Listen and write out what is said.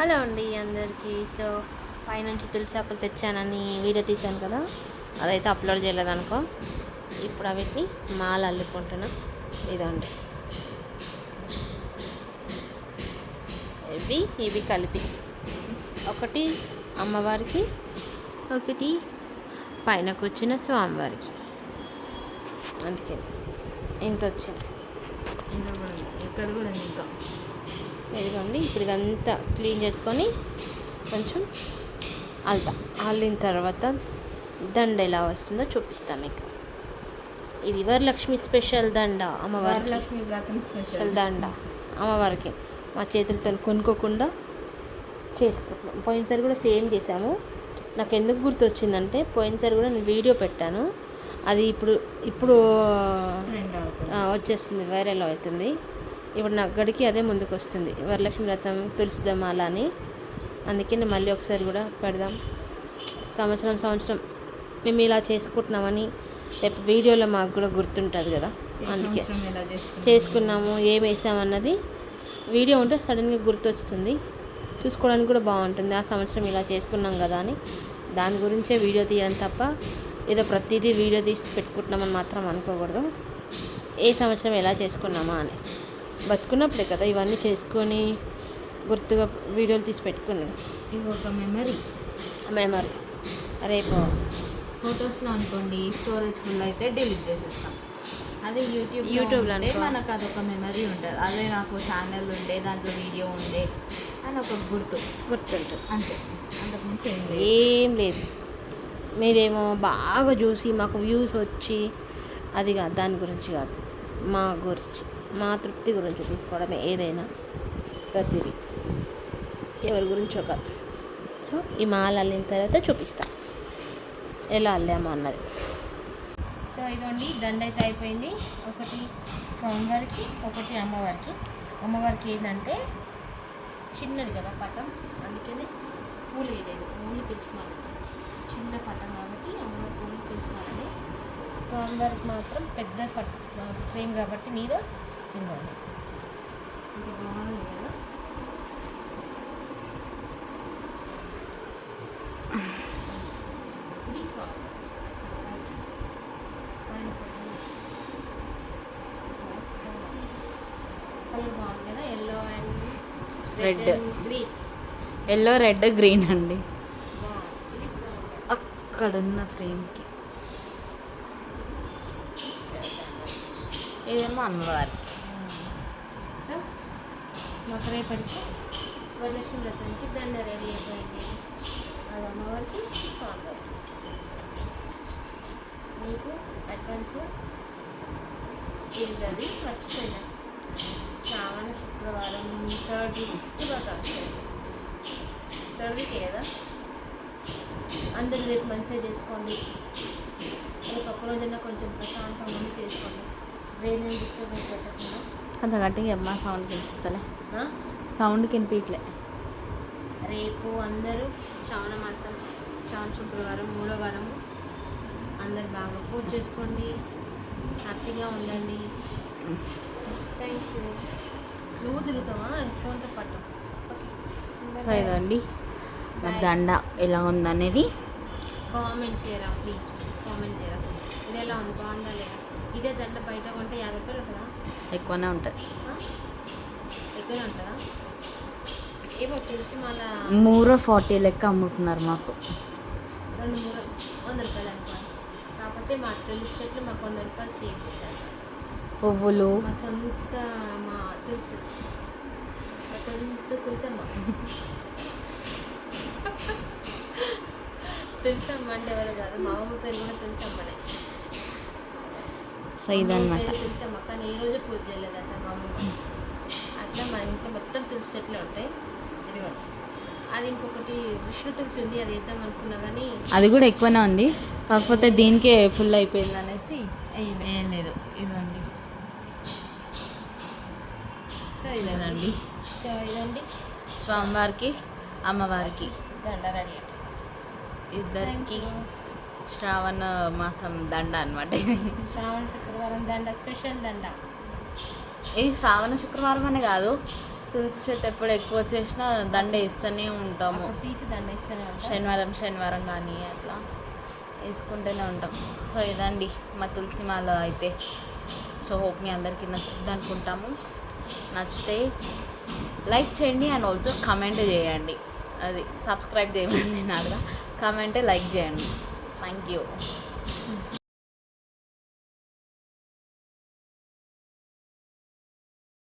Hello అండి అందరికీ. So పైనుంచి తులసి ఆకులు తెచ్చానని వీడియో తీశాను కదా అదైతే అప్లోడ్ చేయలేదు అనుకో. ఇప్పుడు అవిటిని మాల అల్లుకుంటున్నా. ఇదండి ఇవి ఇవి కలిపి. ఒకటి అమ్మవారికి ఒకటి పైన కూర్చున్న స్వామివారికి. అందుకే. ఇంత వచ్చింది. ఇంకా కూడా ఇక్కడ కూడా ఇంకా. ఇదిగోండి ఇప్పుడు ఇదంతా క్లీన్ చేసుకొని కొంచెం అల్తా. అల్లిన తర్వాత దండ ఎలా వస్తుందో చూపిస్తాం మీకు. ఇది వరలక్ష్మి స్పెషల్ దండ అమ్మవారికి. వరలక్ష్మి వ్రతం స్పెషల్. దండ అమ్మవారికి. మా చేతులతో కొనుక్కోకుండా చేసుకుంటున్నాం పోయినసారి కూడా సేమ్ చేసాము నాకు ఎందుకు గుర్తొచ్చిందంటే పోయినసారి కూడా నేను వీడియో పెట్టాను. అది ఇప్పుడు ఇప్పుడు వచ్చేస్తుంది వైరల్ అవుతుంది. ఇప్పుడు నా గడికి అదే ముందుకు వస్తుంది వరలక్ష్మి వ్రతం తులసి దమాల అని. అందుకే నేను మళ్ళీ ఒకసారి కూడా పెడదాం. సంవత్సరం సంవత్సరం మేము ఇలా చేసుకుంటున్నామని రేపు వీడియోలో మాకు కూడా గుర్తుంటుంది కదా. అందుకే? చేసుకున్నాము? ఏం వేసామన్నది వీడియో ఉంటే సడన్గా గుర్తొస్తుంది. చూసుకోవడానికి కూడా బాగుంటుంది. ఆ సంవత్సరం ఇలా చేసుకున్నాం కదా అని. దాని గురించే వీడియో తీయడం తప్ప ఏదో ప్రతిదీ వీడియో తీసి పెట్టుకుంటున్నామని మాత్రం అనుకోకూడదు. ఏ సంవత్సరం ఎలా చేసుకున్నామా అని. బతుకున్నప్పుడే కదా ఇవన్నీ చేసుకొని గుర్తుగా వీడియోలు తీసి పెట్టుకున్నాను ఇవి ఒక మెమరీ మెమరీ రేపు ఫొటోస్లో అనుకోండి స్టోరేజ్ ఫుల్ అయితే డిలీట్ చేసేస్తాం. అదే యూట్యూబ్ యూట్యూబ్లో అంటే. మనకు అదొక మెమరీ ఉంటుంది. అదే నాకు ఛానల్ ఉండే దాంట్లో వీడియో ఉండే అని ఒక గుర్తు. గుర్తుంటుంది. అంతే. అంతకుమించి ఏం లేదు. ఏం లేదు. మీరేమో బాగా చూసి మాకు వ్యూస్ వచ్చి అది కాదు దాని గురించి కాదు. మా గురించి మా తృప్తి గురించి తీసుకోవడమే ఏదైనా ప్రతిదీ. ఎవరి గురించో కాదు సో ఈ మాల అల్లిన తర్వాత చూపిస్తాను ఎలా అల్లామో అన్నది. సో ఇదండి దండ అయితే అయిపోయింది. ఒకటి స్వామివారికి ఒకటి అమ్మవారికి. అమ్మవారికి ఏంటంటే చిన్నది కదా పటం. అందుకనే పూలు వేయలేదు. పూలు తెలుసు చిన్న పటం కాబట్టి అమ్మవారి పూలు తెలుసు స్వామివారికి మాత్రం పెద్ద ఫ్రేమ్ కాబట్టి మీద ఇదిగోండి ఇది బాగుంది కదా? కలర్ బాగుంది yellow and Red. Green yellow red green అండి. బాగుంది. ఇది స్వామివారి అక్కడ ఉన్న ఫ్రేమ్కి. ఇదేమో అమ్మవారికి సో మాకు రేపటికి వరలక్ష్మి వ్రతానికి దండ రెడీ అయిపోయింది. అది అమ్మవారికి స్వామివారికి మీకు అడ్వాన్స్గా ఏంటది మర్చిపోయినా శ్రావణ శుక్రవారం థర్డ్ వీక్ శుభాకాంక్షలు. థర్డ్ వీక్ కదా? అందరూ రేపు మంచిగా చేసుకోండి. రేపు ఒక్కరోజైనా కొంచెం ప్రశాంతంగా చేసుకోండి బ్రెయిన్ డిస్టర్బెన్స్ పెట్టకుండా కొంచెం గట్టిగా అమ్మ సౌండ్ వినిపిస్తలే. ఆ? సౌండ్కి వినిపించలే రేపు అందరూ శ్రావణ మాసం శ్రావణ శుక్రవారం మూడో వారము అందరు బాగా పూజ చేసుకోండి. హ్యాపీగా ఉండండి. థ్యాంక్ యూ నువ్వు తిరుగుతావా? ఫోన్తో పట్టు సో ఇదండి. దండ ఎలా ఉందనేది. కామెంట్ చేయరా ప్లీజ్ కామెంట్ చేయరా. ఇది ఎలా ఉంది? బాగుందా లేదా? ఇదే దండ బయట కొంటే యాభై రూపాయలు ఎక్కువనే ఉంటుంది ఆ? ఎక్కువనే ఉంటుందా? ఏమో తెలిసి మళ్ళా మూరో ఫార్టీ లెక్క అమ్ముతున్నారు మాకు. రెండు మూడు వంద రూపాయలు అనుకోండి కాబట్టి మా తులసి చెట్లు మాకు వంద రూపాయలు సేవ్ చేశారు. పువ్వులు. మా సొంత మా తులసి. మా సొంత తులసమ్మ. తులసమ్మ అంటే ఎవరు కాదు మా అమ్మ పేరు కూడా తులసమ్మనే. సో కానీ ఏ రోజు పూజ అట్లా మా ఇంట్లో మొత్తం తులసి చెట్లు ఉంటాయి. ఇదిగోండి అది ఇంకొకటి విష్ణు తులసి ఉంది అది వేద్దాం అనుకున్నా కానీ అది కూడా ఎక్కువనే ఉంది. కాకపోతే దీనికే ఫుల్ అయిపోయింది అనేసి అయ్యింది. ఏం లేదు. ఇదండి ఇదేనండి. సో ఇదండి. స్వామివారికి అమ్మవారికి. దండ రెడీ అంటే. ఇద్దరికి. శ్రావణ మాసం దండ అనమాట శ్రావణ శుక్రవారం దండ స్పెషల్ దండ. ఇది శ్రావణ శుక్రవారం అనే కాదు. తులసి చెట్టు ఎప్పుడు ఎక్కువ వచ్చేసినా దండ వేస్తూనే ఉంటాము. తీసి దండ ఇస్తూనే ఉంటాం శనివారం శనివారం కానీ అట్లా వేసుకుంటూనే ఉంటాం. సో ఇదండి మా తులసి మాల అయితే. సో హోప్ మీ అందరికీ నచ్చుద్ది అనుకుంటాము. నచ్చితే లైక్ చేయండి అండ్ ఆల్సో కమెంట్ చేయండి. అది సబ్స్క్రైబ్ చేయండి నాకు కమెంట్ లైక్ చేయండి. Thank you